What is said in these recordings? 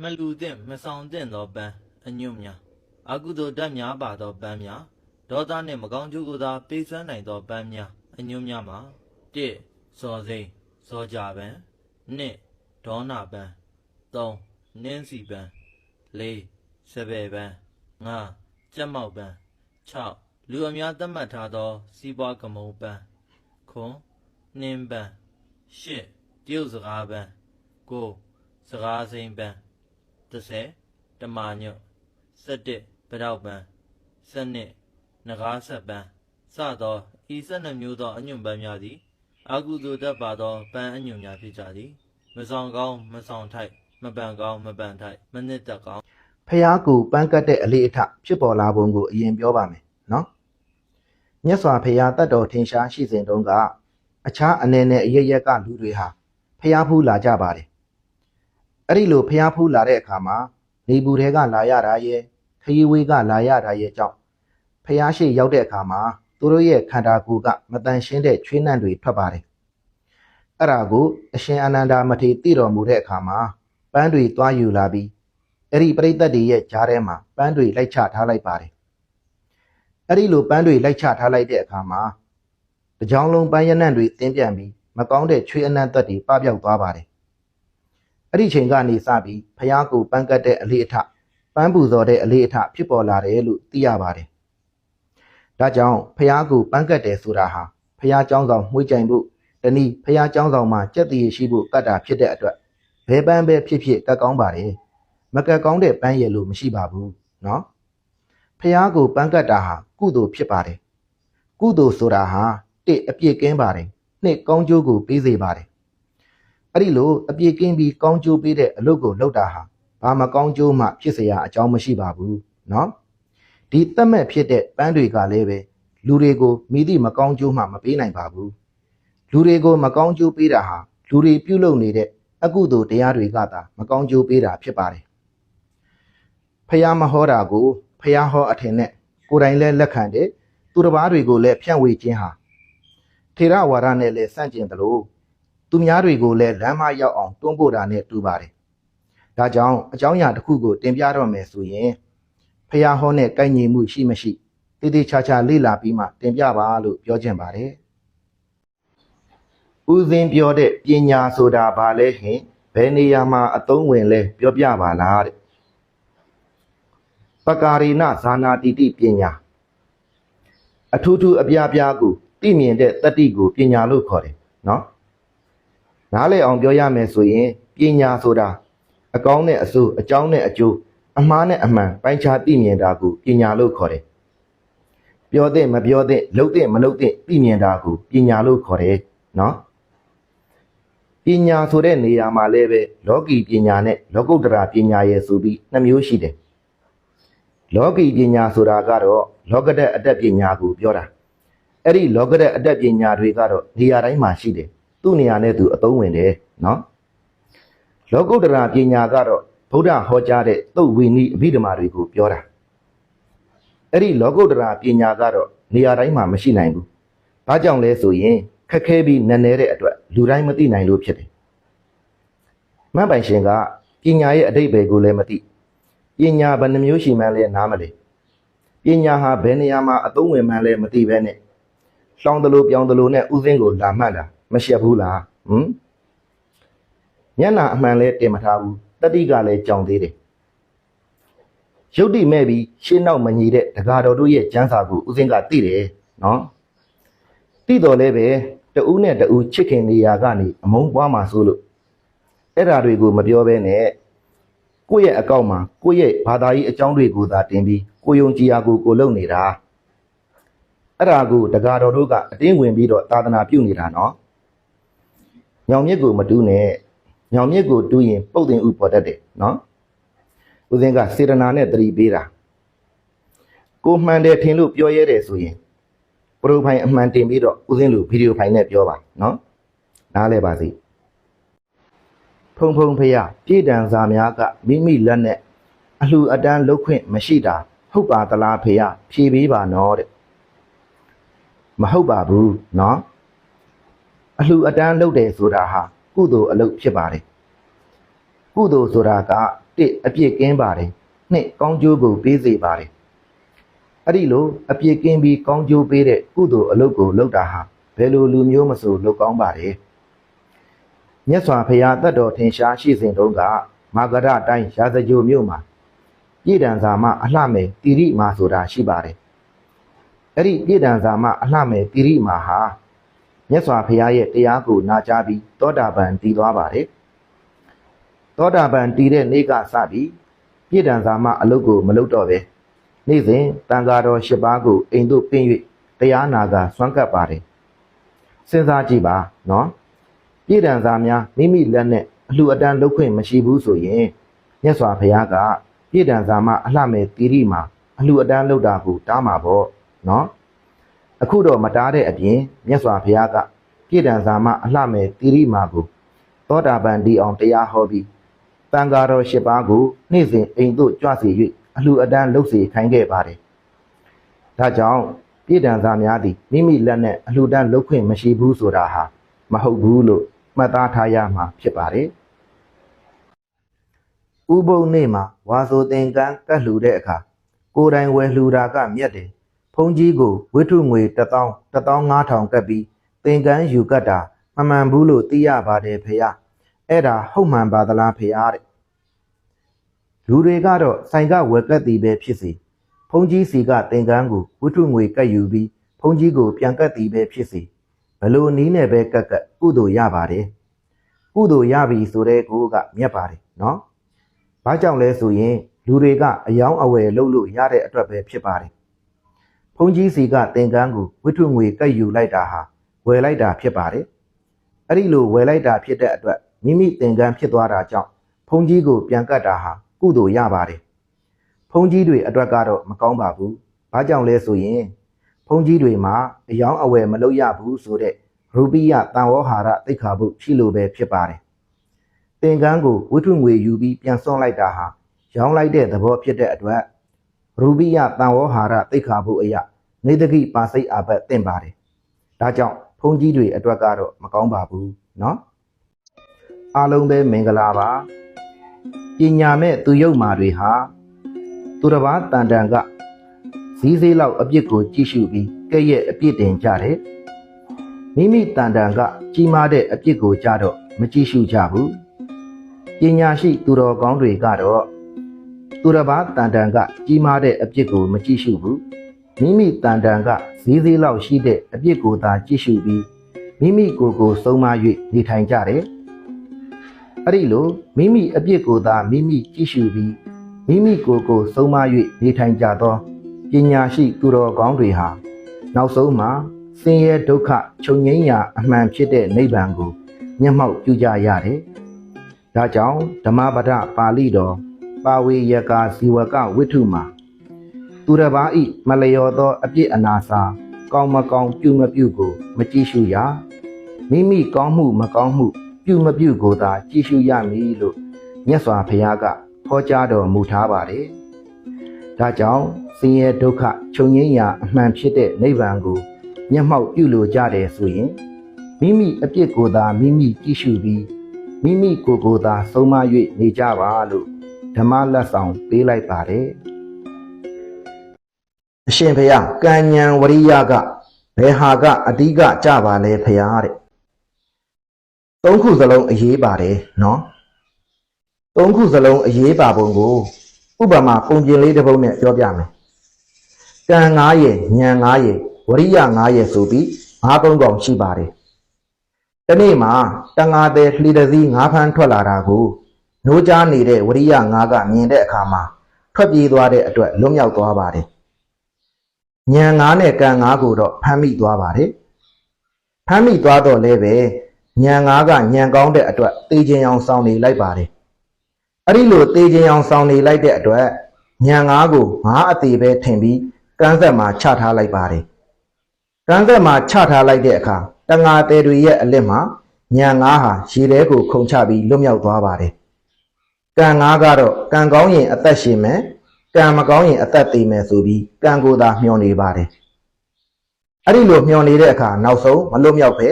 မလူသင့်မဆောင်သင့်သောပန်းအညွန့်များအကုသိုလ်တတ်များပါသောပန်းများဒေါသနှင့်မကောင်းကျိုးကိုသာပေးစွမ်းနိုင်သောပန်းများအညွန့်များမှာ1စော်စိမ့်စောကြပန်း2ဒေါနာပန်း3နင်းစီပန်း4စပယ်ပန်း5ကြက်မောက်ပန်း6လူအများသတ်မှတ်ထားသော စီးပွားကမုံပန်းခွန်နှင်းပန်း8တရုတ်စကားပန်း9စကားစိမ့်ပန်း 30တမာညွတ်17ပတောက်ပန်း12နဂါးဆက်ပန်းစသောဤ12မျိုးသောအညွန့်ပန်းများသည်အာကုသိုလ်တတ်ပါသောပန်းအညွန့်များဖြစ်ကြသည်မဆောင်ကောင်းမဆောင်ထိုက်မပန်ကောင်းမပန်ထိုက်မနစ်သက်ကောင်းဖះကိုပန်းကတ်တဲ့အလေးအထဖြစ်ပေါ်လာပုံကိုအရင်ပြောပါမယ်နော်မြတ်စွာဘုရားတတ်တော်ထင်ရှားရှိစဉ်တုန်းကအခြားအနေနဲ့အရရက်ကလူတွေဟာဖះဖူးလာကြပါတယ် အဲ့ဒီလိုဖះဖူးလာတဲ့အခါမှာနေပူတွေကလာရတာရဲ့ခရီးဝေးကလာရတာရဲ့ကြောင့်ဖះရှိရောက်တဲ့အခါမှာသူတို့ရဲ့ခန္ဓာကိုယ်ကမတန်ရှင်းတဲ့ချွေးနှံ့တွေထွက်ပါတယ်အဲ့ဒါကိုအရှင်အာနန္ဒာမထေရသိတော်မူတဲ့အခါမှာပန်းတွေတွားယူလာပြီးအဲ့ဒီပရိသတ်တွေရဲ့ကြားထဲမှာပန်းတွေလိုက်ချထားလိုက်ပါတယ်အဲ့ဒီလိုပန်းတွေလိုက်ချထားလိုက်တဲ့အခါမှာတကြောင်လုံးပန်းရနံ့တွေတင်းပြန်ပြီးမကောင်းတဲ့ချွေးအနံ့သက်တွေပပျောက်သွားပါတယ် အဲ့ဒီချိန်ကနေစပြီးဖះကိုပန်းကတ်တဲ့အလေးအထပန်းပူဇော်တဲ့အလေးအထဖြစ်ပေါ်လာတယ်လို့သိရပါတယ်ဒါကြောင့်ဖះကိုပန်းကတ်တယ်ဆိုတာဟာဖះเจ้าဆောင်မှုကြိုင်ဖို့တနည်းဖះเจ้าဆောင်မှာကြက်တည်ရှိဖို့ကတ်တာဖြစ်တဲ့အတွက်ဘယ်ပန်းပဲဖြစ်ဖြစ်ကတ်ကောင်းပါတယ် မကက်ကောင်းတဲ့ပန်းရည်လို့မရှိပါဘူးเนาะဖះကိုပန်းကတ်တာဟာကုသိုလ်ဖြစ်ပါတယ်ကုသိုလ်ဆိုတာဟာတစ်အပြစ်ကင်းပါတယ်နှစ်ကောင်းကျိုးကိုပေးစေပါတယ် အဲ့ဒီလိုအပြစ်ကင်းပြီးကောင်းကျိုးပေးတဲ့အလုပ်ကိုလုပ်တာဟာဘာမကောင်းကျိုးမှဖြစ်เสียအကြောင်းမရှိပါဘူးเนาะဒီတတ်မဲ့ဖြစ်တဲ့ပန်းတွေကလည်းပဲလူတွေကိုမိသည့်မကောင်းကျိုးမှမပေးနိုင်ပါဘူးလူတွေကိုမကောင်းကျိုးပေးတာဟာလူတွေပြုလုပ်နေတဲ့အကုသိုလ်တရားတွေကသာမကောင်းကျိုးပေးတာဖြစ်ပါတယ် ဖះမဟောတာကိုဖះဟောအထင်နဲ့ကိုယ်တိုင်လည်းလက်ခံတယ်သူတစ်ပါးတွေကိုလည်းဖြန့်ဝေခြင်းဟာထေရဝါဒနဲ့လည်းစန့်ကျင်တယ်လို့ သူများတွေကိုလည်းလမ်းမရောက်အောင်တွန်းပို့တာနဲ့တူပါတယ်ဒါကြောင့်အကြောင်းအရာတစ်ခုကိုတင်ပြတော့မယ်ဆိုရင်ဖះဟောနဲ့ကိုက်ညီမှုရှိမရှိတိတိကျကျလေ့လာပြီးမှတင်ပြပါလို့ပြောချင်ပါတယ်ဦးစင်းပြောတဲ့ပညာဆိုတာဘာလဲဟင်ဘယ်နေရာမှာအသုံးဝင်လဲပြောပြပါလားတဲ့ပကာရိနဇာနာတိတိပညာအထူးထူးအပြားပြားကိုသိမြင်တဲ့တတ္တိကိုပညာလို့ခေါ်တယ်နော် နားလည်အောင်ပြောရမယ်ဆိုရင်ပညာဆိုတာအကောင်းနဲ့အဆိုးအကြောင်းနဲ့အကျိုးအမှားနဲ့အမှန်ပိုင်းခြားသိမြင်တာကိုပညာလို့ခေါ်တယ်ပြောတဲ့မပြောတဲ့လှုပ်တဲ့မလှုပ်တဲ့သိမြင်တာကိုပညာလို့ခေါ်တယ်နော်ပညာဆိုတဲ့နေရာမှာလည်းပဲလောကီပညာနဲ့လောကုတ္တရာပညာရဲ့ဆိုပြီးနှစ်မျိုးရှိတယ်လောကီပညာဆိုတာကတော့လောကတက်အတတ်ပညာကိုပြောတာအဲ့ဒီလောကတက်အတတ်ပညာတွေကတော့နေရာတိုင်းမှာရှိတယ် သူ့နေရာနဲ့သူအသုံးဝင်တယ်နော်လောကုတ္တရာပညာကတော့ဗုဒ္ဓဟောကြားတဲ့သုတ်ဝိနည်းအဘိဓမ္မာတွေကိုပြောတာအဲ့ဒီလောကုတ္တရာပညာကတော့နေရာတိုင်းမှာမရှိနိုင်ဘူးဘာကြောင့်လဲဆိုရင်ခက်ခဲပြီးနက်နဲတဲ့အတွက်လူတိုင်းမသိနိုင်လို့ဖြစ်တယ်မတ်ပိုင်ရှင်ကပညာရဲ့အတိတ်ပဲကိုလည်းမသိပညာဘယ်နှမျိုးရှိမှန်းလဲနားမလဲပညာဟာဘယ်နေရာမှာအသုံးဝင်မှန်းလဲမသိပဲနဲ့လောင်တလို့ပြောင်းတလို့နဲ့ဥစဉ်ကိုလာမှတ်တာ မရှက်ဘူးလားဟမ်မျက်နှာအမှန်လဲတင်မထားဘူးတတိကလည်းကြောင်သေးတယ်ရုပ်တိမဲ့ပြီးရှင်းနောက်မညီတဲ့ဒကာတော်တို့ရဲ့ကျမ်းစာကိုဥစဉ်ကသိတယ်နော်သိတော်လဲပဲတဦးနဲ့တဦးချစ်ခင်နေရာကနေအမုန်းပွားမှာဆိုလို့အဲ့ဓာတွေကိုမပြောဘဲနဲ့ကိုယ့်ရဲ့အကောင့်မှာကိုယ့်ရဲ့ဘာသာရေးအကြောင်းတွေကိုသာတင်ပြီးကိုယုံကြည်ရာကိုကိုလုံနေတာအဲ့ဒါကိုတက္ကတော်တို့ကအတင်းဝင်ပြီးတော့သာသနာပြုနေတာနော် ညောင်မြစ်ကိုမတူးနဲ့ညောင်မြစ်ကိုတူးရင်ပုတ်တင်ဥပေါ်တတ်တယ်နော်ဦးစင်းကစေတနာနဲ့တတိပေးတာကိုမှန်တယ်ထင်လို့ပြောရဲတယ်ဆိုရင်ပရိုဖိုင်အမှန်တင်ပြီးတော့ဦးစင်းလူဗီဒီယိုဖိုင်နဲ့ပြောပါနော်နားလဲပါစေဖုံဖုံဖရပြည်တံစာများကမိမိလက်နဲ့အလှအတန်းလုတ်ခွင့်မရှိတာဟုတ်ပါသလားဖေရဖြေပေးပါနော်တဲ့မဟုတ်ပါဘူးနော် အလှအတန်းလုတ်တယ်ဆိုတာဟာကုသိုလ်အလုပ်ဖြစ်ပါတယ်ကုသိုလ်ဆိုတာကတစ်အပြစ်ကင်းပါတယ်နှစ်ကောင်းကျိုးကိုပေးစေပါတယ်အဲ့ဒီလိုအပြစ်ကင်းပြီးကောင်းကျိုးပေးတဲ့ကုသိုလ်အလုပ်ကိုလုပ်တာဟာဘယ်လိုလူမျိုးမဆိုလုပ်ကောင်းပါတယ်မြတ်စွာဘုရားတတ်တော်ထင်ရှားရှိစဉ်တုန်းကမာဂရတိုင်းရာဇဂိုမြို့မှာပြည်တံစာမအလှမယ်တိရိမာဆိုတာရှိပါတယ်အဲ့ဒီပြည်တံစာမအလှမယ်တိရိမာဟာ မြတ်စွာဘုရားရဲ့တရားကိုနာကြားပြီးသောတာပန်တည်သွားပါတယ်သောတာပန်တည်တဲ့နေ့ကစပြီးပြည်တံစာမအလုတ်ကိုမလုပ်တော့ပဲနေ့စဉ်တန်ဃာတော်၈ပါးကိုအိမ်သို့ပင့်၍တရားနာကဆွမ်းကပ်ပါတယ်စဉ်းစားကြည့်ပါနော်ပြည်တံစာများမိမိလက်နဲ့အလှူအတန်းလုပ်ခွင့်မရှိဘူးဆိုရင်မြတ်စွာဘုရားကပြည်တံစာမအလှမဲ့တိရိမှာအလှူအတန်းလုပ်တာကိုတားမှာပေါ့နော် အခုတော့မတားတဲ့အပြင်မြတ်စွာဘုရားကပြည်တံစာမအလှမဲ့တိရိမှာကိုသောတာပန်ဒီအောင်တရားဟောပြီးတန်ဃာတော်၈ပါးကိုနေ့စဉ်အိမ်သို့ကြွစေ၍အလှူအတန်းလုပ်စေခိုင်းခဲ့ပါတယ်ဒါကြောင့်ပြည်တံစာများသည်မိမိလက်နဲ့အလှူအတန်းလုပ်ခွင့်မရှိဘူးဆိုတာဟာမဟုတ်ဘူးလို့မှတ်သားထားရမှာဖြစ်ပါတယ်ဥပုံနေ့မှာဝါဆိုသင်္ကန်းကတ်လှူတဲ့အခါကိုယ်တိုင်ဝယ်လှူတာကမြတ်တယ် ဖုန်ကြီးကိုဝိထုငွေ1000 15000ကတ်ပြီးသင်္ကန်းယူကတ်တာမမှန်ဘူးလို့သိရပါတယ်ဖေရအဲ့ဒါဟုတ်မှန်ပါသလားဖေရတဲ့လူတွေကတော့ဆိုင်ကဝယ်ကတ်တီပဲဖြစ်စီဖုန်ကြီးစီကသင်္ကန်းကိုဝိထုငွေကတ်ယူပြီးဖုန်ကြီးကိုပြန်ကတ်တီပဲဖြစ်စီဘလို့နီးနဲ့ပဲကတ်ကတ်ကုသိုလ်ရပါတယ်ကုသိုလ်ရပြီဆိုတဲ့ကိုကမြတ်ပါတယ်နော်ဘာကြောင့်လဲဆိုရင်လူတွေကအယောင်းအဝယ်လုပ်လို့ရတဲ့အတွက်ပဲဖြစ်ပါတယ် ဖုန်ကြီးစီကသင်္ကန်းကိုဝိထုငွေကတ်ယူလိုက်တာဟာဝယ်လိုက်တာဖြစ်ပါတယ်အဲ့ဒီလိုဝယ်လိုက်တာဖြစ်တဲ့အတွက်မိမိသင်္ကန်းဖြစ်သွားတာကြောင့်ဖုန်ကြီးကိုပြန်ကတ်တာဟာကုသိုလ်ရပါတယ်ဖုန်ကြီးတွေအတွက်ကတော့မကောင်းပါဘူးဘာကြောင့်လဲဆိုရင်ဖုန်ကြီးတွေမှာအယောင်းအဝယ်မလုပ်ရဘူးဆိုတဲ့ရူပိယတန်ဝေါဟာရသိက္ခာပုရှိလို့ပဲဖြစ်ပါတယ်သင်္ကန်းကိုဝိထုငွေယူပြီးပြန်စွန့်လိုက်တာဟာရောင်းလိုက်တဲ့သဘောဖြစ်တဲ့အတွက် ရူပိယတန်ဝေါဟာရသိက္ခာပုအယနေတကိပါစိတ်အာဘတ်တင့်ပါတယ်ဒါကြောင့်ဖုန်ကြီးတွေအတွက်ကတော့မကောင်းပါဘူးเนาะအားလုံးပဲမင်္ဂလာပါပညာမဲ့သူယုတ်မာတွေဟာသူတစ်ပါးတန်တန်ကစည်းစေးလောက်အပြစ်ကိုကြည့်ရှုပြီးကဲ့ရဲ့အပြစ်တင်ကြတယ်မိမိတန်တန်ကကြီးမားတဲ့အပြစ်ကိုကြတော့မကြည့်ရှုကြဘူးပညာရှိသူတော်ကောင်းတွေကတော့ သူတစ်ပါးတန်တန်ကကြီးမားတဲ့အပြစ်ကိုမကြည့်ရှုဘူးမိမိတန်တန်ကဈေးသေးလောက်ရှိတဲ့အပြစ်ကိုသာကြည့်ရှုပြီးမိမိကိုယ်ကိုဆုံးမ၍နေထိုင်ကြတယ်အဲ့ဒီလိုမိမိအပြစ်ကိုသာမိမိကြည့်ရှုပြီးမိမိကိုယ်ကိုဆုံးမ၍နေထိုင်ကြသောပညာရှိသူတော်ကောင်းတွေဟာနောက်ဆုံးမှာဆင်းရဲဒုက္ခချုပ်ငြိမ်းရာအမှန်ဖြစ်တဲ့နိဗ္ဗာန်ကိုမျက်မှောက်ပြုကြရတယ်။ဒါကြောင့်ဓမ္မပဒပါဠိတော် ပါဝေယကာဇီဝကဝိထုမှာသူတစ်ပါးဤမလျော်သောအပြစ်အနာစာကောင်းမကောင်းပြုမပြုကို မကြည့်ရှုရမိမိကောင်းမှုမကောင်းမှု ပြုမပြုကိုသာကြည့်ရှုရမည်လို့မြတ်စွာဘုရားကဟောကြားတော်မူထားပါတယ်။ဒါကြောင့်ဆင်းရဲဒုက္ခချုပ်ငြိမ်းရာအမှန်ဖြစ်တဲ့နိဗ္ဗာန်ကိုမျက်မှောက်ပြုလိုကြတယ်ဆိုရင်မိမိအပြစ်ကိုသာမိမိကြည့်ရှုပြီးမိမိကိုယ်ကိုယ်သာဆုံးမ၍နေကြပါလို့ ဓမ္မလက်ဆောင်ပေးလိုက်ပါတယ်အရှင်ဘုရားကံဉဏ်ဝရိယကဘယ်ဟာကအဓိကကြပါလဲဘုရားတဲ့သုံးခုစလုံးအရေးပါတယ်နော်သုံးခုစလုံးအရေးပါပုံကိုဥပမာပုံပြင်လေးတစ်ပုဒ်နဲ့ပြောပြမယ်ကံ9ရယ်ဉဏ်9ရယ်ဝရိယ9ရယ်ဆိုပြီး၅သုံးကောင်ရှိပါတယ်တနေ့မှာတန်ငါတဲ့လှီတစည်း၅ဖန်းထွက်လာတာကို နိုးကြားနေတဲ့ဝရိယ9ကမြင်တဲ့အခါမှာထွက်ပြေးသွားတဲ့အတွက်လွတ်မြောက်သွားပါတယ်ညံ9နဲ့ကံ9ကိုတော့ဖမ်းမိသွားပါတယ်ဖမ်းမိသွားတော့လည်းပဲညံ9ကညံကောင်းတဲ့အတွက်တေးခြင်းအောင်ဆောင်နေလိုက်ပါတယ်အဲ့ဒီလိုတေးခြင်းအောင်ဆောင်နေလိုက်တဲ့အတွက်ညံ9ကိုငါးအသေးပဲထင်ပြီးကန်းဆက်မှာချထားလိုက်ပါတယ်ကန်းဆက်မှာချထားလိုက်တဲ့အခါတငါတဲတွေရဲ့အလစ်မှာညံ9ဟာရေထဲကိုခုန်ချပြီးလွတ်မြောက်သွားပါတယ် ကံ9ကတော့ကံကောင်းရင်အသက်ရှင်မယ်ကံမကောင်းရင်အသက်သေမယ်ဆိုပြီးကံကိုသာမျှော်နေပါတယ်အဲ့ဒီလိုမျှော်နေတဲ့အခါနောက်ဆုံးမလွတ်မြောက်ပဲ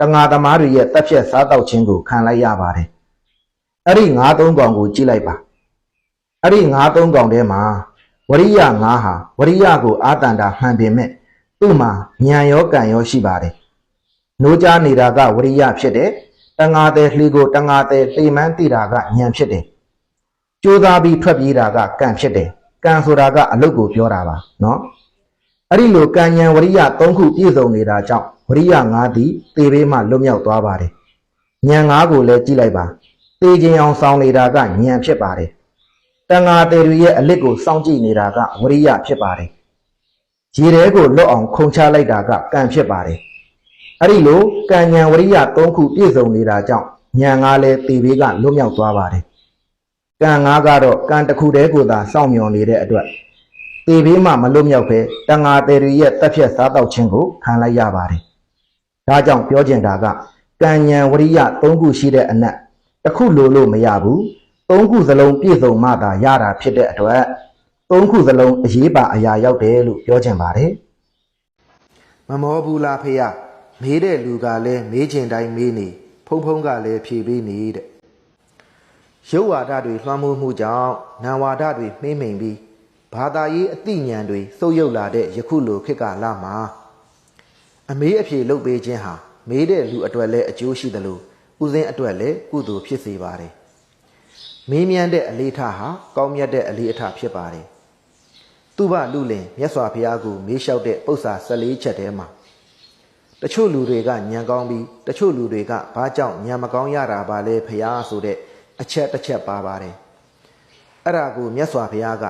တငါသမားတွေရဲ့တက်ဖြတ်စားတောက်ခြင်းကိုခံလိုက်ရပါတယ်အဲ့ဒီငါးသုံးကောင်ကိုကြည့်လိုက်ပါအဲ့ဒီငါးသုံးကောင်ထဲမှာဝရိယငါးဟာဝရိယကိုအာတန်တာမှန်ပေမဲ့သူ့မှာဉာဏ်ရောကံရောရှိပါတယ်။နိုးကြားနေတာကဝရိယဖြစ်တယ်။ တငါတဲ့လှေကိုတငါတဲ့လှေမှန်းတိတာကဉာဏ်ဖြစ်တယ်။ကြိုးစားပြီးထွက်ပြေးတာကကံဖြစ်တယ်။ကံဆိုတာကအလုတ်ကိုပြောတာပါနော်။အဲ့ဒီလိုကံဉာဏ်ဝရိယ၃ခုပြည့်စုံနေတာကြောင့်ဝရိယ၅သည်သေဘေးမှလွတ်မြောက်သွားပါတယ်။ဉာဏ်၅ကိုလည်းကြည့်လိုက်ပါ။သေခြင်းအောင်ဆောင်နေတာကဉာဏ်ဖြစ်ပါတယ်။တန်ဃာတေတွေရဲ့အလစ်ကိုစောင့်ကြည့်နေတာကဝရိယဖြစ်ပါတယ်။ရေထဲကိုလွတ်အောင်ခုန်ချလိုက်တာကကံဖြစ်ပါတယ်။ အဲ့ဒီလိုကံဉဏ်ဝရိယ၃ခုပြည့်စုံနေတာကြောင့်ဉာဏ်ငါလည်းတေဘေးကလွတ်မြောက်သွားပါတယ်။ကံငါကတော့ကံတစ်ခုတည်းကိုသာစောင့်မျှော်နေတဲ့အတွက်တေဘေးမှမလွတ်မြောက်ပဲတန်ဃာတေတွေရဲ့တက်ဖြတ်စားတော့ခြင်းကိုခံလိုက်ရပါတယ်။ဒါကြောင့်ပြောကျင်တာကကံဉဏ်ဝရိယ၃ခုရှိတဲ့အနက်တစ်ခုလိုလို့မရဘူး။သုံးခုစလုံးပြည့်စုံမှသာရတာဖြစ်တဲ့အတွက်သုံးခုစလုံးအရေးပါအရာရောက်တယ်လို့ပြောချင်ပါတယ်မမောဘူးလားဖေယ မေးတဲ့လူကလည်းမေးချင်တိုင်းမေးနေဖုံဖုံကလည်းဖြေပေးနေတဲ့ရုပ်ဝါဒတွေလွှမ်းမိုးမှုကြောင့်နာဝါဒတွေမှိမ့်မိန်ပြီးဘာသာရေးအသိဉာဏ်တွေစုပ်ယုပ်လာတဲ့ယခုလိုခေတ်ကာလမှာအမေးအဖြေလုပ်ပေးခြင်းဟာမေးတဲ့လူအတွက်လည်းအကျိုးရှိသလိုဥစဉ်အတွက်လည်းကုသိုလ်ဖြစ်စေပါတယ်မင်းမြန်းတဲ့အလေးထားဟာကောင်းမြတ်တဲ့အလေးအထားဖြစ်ပါတယ်။သူဘလူလင်မြတ်စွာဘုရားကိုမေးလျှောက်တဲ့ပု္ပ္ပာ14ချက်ထဲမှာ တချို့လူတွေကညံကောင်းပြီးတချို့လူတွေကဘာကြောင့်ညံမကောင်းရတာပါလဲဖရာဆိုတဲ့အချက်တစ်ချက်ပါပါတယ်။အဲ့ဒါကိုမြတ်စွာဘုရားက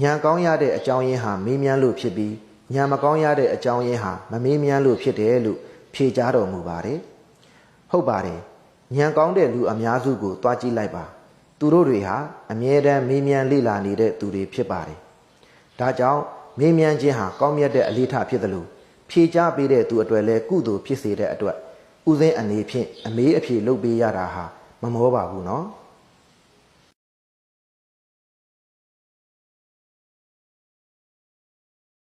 ညံကောင်းရတဲ့အကြောင်းရင်းဟာမေးမြန်းလို့ဖြစ်ပြီးညံမကောင်းရတဲ့အကြောင်းရင်းဟာမမေးမြန်းလို့ဖြစ်တယ်လို့ဖြေကြားတော်မူပါတယ်။ဟုတ်ပါတယ်။ညံကောင်းတဲ့လူအများစုကိုတွားကြည့်လိုက်ပါ။သူတို့တွေဟာအမြဲတမ်းမေးမြန်းလေ့လာနေတဲ့သူတွေဖြစ်ပါတယ်။ဒါကြောင့်မေးမြန်းခြင်းဟာကောင်းမြတ်တဲ့အလေးထားဖြစ်တယ်လို့ ဖြေချပေးတဲ့သူအတွက်လည်းကုသိုလ်ဖြစ်စေတဲ့အတွက်ဥစဉ်အနေဖြင့်အမေးအဖြေလုပ်ပေးရတာဟာမမောပါဘူးနော်။